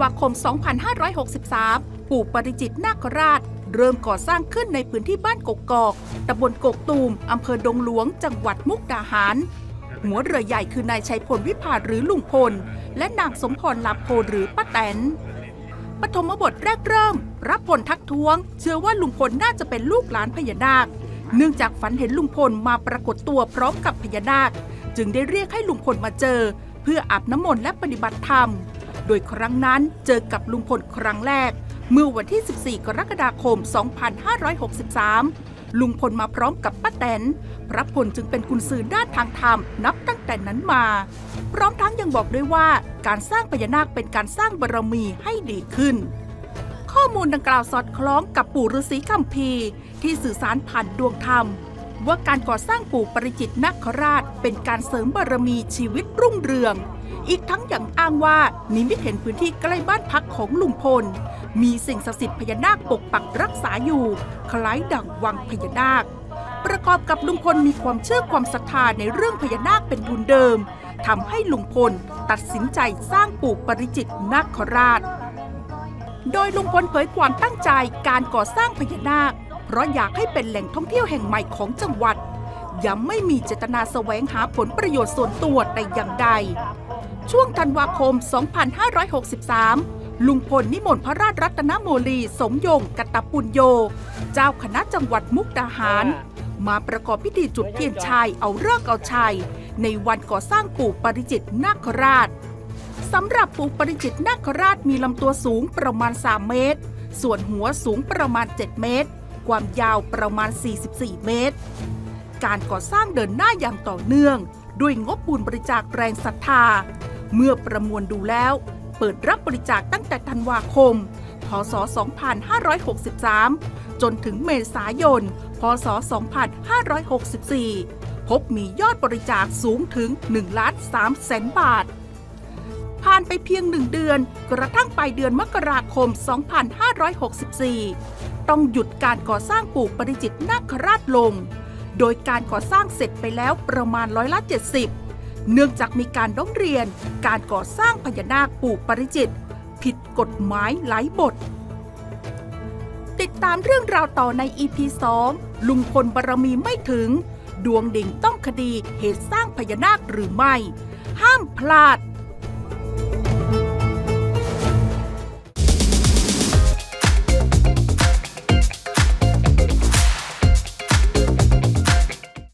วาคม 2563 ปู่ปริจิตนาคราช เริ่มก่อสร้างขึ้นในพื้นที่บ้านกกอก ตำบลกกตูม อำเภอดงหลวง จังหวัดมุกดาหาร หัวเรือใหญ่คือนายชัยพลวิภาหรือลุงพล และนางสมพรลาโพหรือป้าแตนปฐมบทแรกเริ่ม รับผลทักท้วง เชื่อว่าลุงพลน่าจะเป็นลูกหลานพญานาค เนื่องจากฝันเห็นลุงพลมาปรากฏตัวพร้อมกับพญานาค จึงได้เรียกให้ลุงพลมาเจอ เพื่ออาบน้ำมนต์และปฏิบัติธรรม โดยครั้งนั้นเจอกับลุงพลครั้งแรก เมื่อวันที่ 14 กรกฎาคม 2563 ลุงพลมาพร้อมกับป้าแตน พระพลจึงเป็นกุญสือด้านทางธรรมนับตั้งแต่นั้นมา พร้อมทั้งยังบอกด้วยว่าการสร้างพญานาคเป็นการสร้างบารมีให้ดีขึ้นข้อมูลดังกล่าวสอดคล้องกับปู่ฤาษีคัมภีร์ที่สื่อสารผ่านดวงธรรม ว่าการก่อสร้างปู่ปริจิตรนาคราชเป็นการเสริมบารมีชีวิตรุ่งเรือง อีกทั้งอย่างอ้างว่านิมิตเห็นพื้นที่ใกล้บ้านพักของลุงพล มีสิ่งศักดิ์สิทธิ์พญานาคปกปักรักษาอยู่ คล้ายดั่งวังพญานาค ประกอบกับลุงพลมีความเชื่อความศรัทธาในเรื่องพญานาคเป็นทุนเดิมทำให้ลุงพลตัดสินใจสร้างปู่ปริจิตนาคราช โดยลุงพลเผยความตั้งใจการก่อสร้างพญานาค เพราะอยากให้เป็นแหล่งท่องเที่ยวแห่งใหม่ของจังหวัดย้ำไม่มีเจตนาแสวงหาผลประโยชน์ส่วนตัวแต่อย่างใด ช่วงธันวาคม 2563 ลุงพลนิมนต์พระราชรัตนโมลี สมยงกตปุญโย เจ้าคณะจังหวัดมุกดาหาร มาประกอบพิธีจุดเทียนชัยเอาเลิกเอาชัย ในวันก่อสร้างปู่ปริจิตนาคราชสำหรับปู่ปริจิตนาคราชมีลำตัวสูงประมาณ 3 เมตร ส่วนหัวสูงประมาณ 7 เมตร ความยาวประมาณ 44 เมตร การก่อสร้างเดินหน้าอย่างต่อเนื่อง ด้วยงบบุญบริจาคแรงศรัทธา เมื่อประมวลดูแล้ว เปิดรับบริจาคตั้งแต่ธันวาคม พศ 2563 จนถึงเมษายน พศ 2564 พบมียอดบริจาคสูงถึง1ล้าน3แสนบาท ผ่านไปเพียงหนึ่งเดือน กระทั่งปลายเดือนมกราคม 2564 ต้องหยุดการก่อสร้างปู่ปริจิตนาคราชลง โดยการก่อสร้างเสร็จไปแล้วประมาณร้อยละ 70 เนื่องจากมีการร้องเรียนการก่อสร้างพญานาคปู่ปริจิต ผิดกฎหมายหลายบท ติดตามเรื่องราวต่อใน EP 2 ลุงพลบารมีไม่ถึง ดวงดิ่งต้องคดีเหตุสร้างพญานาคหรือไม่ ห้ามพลาด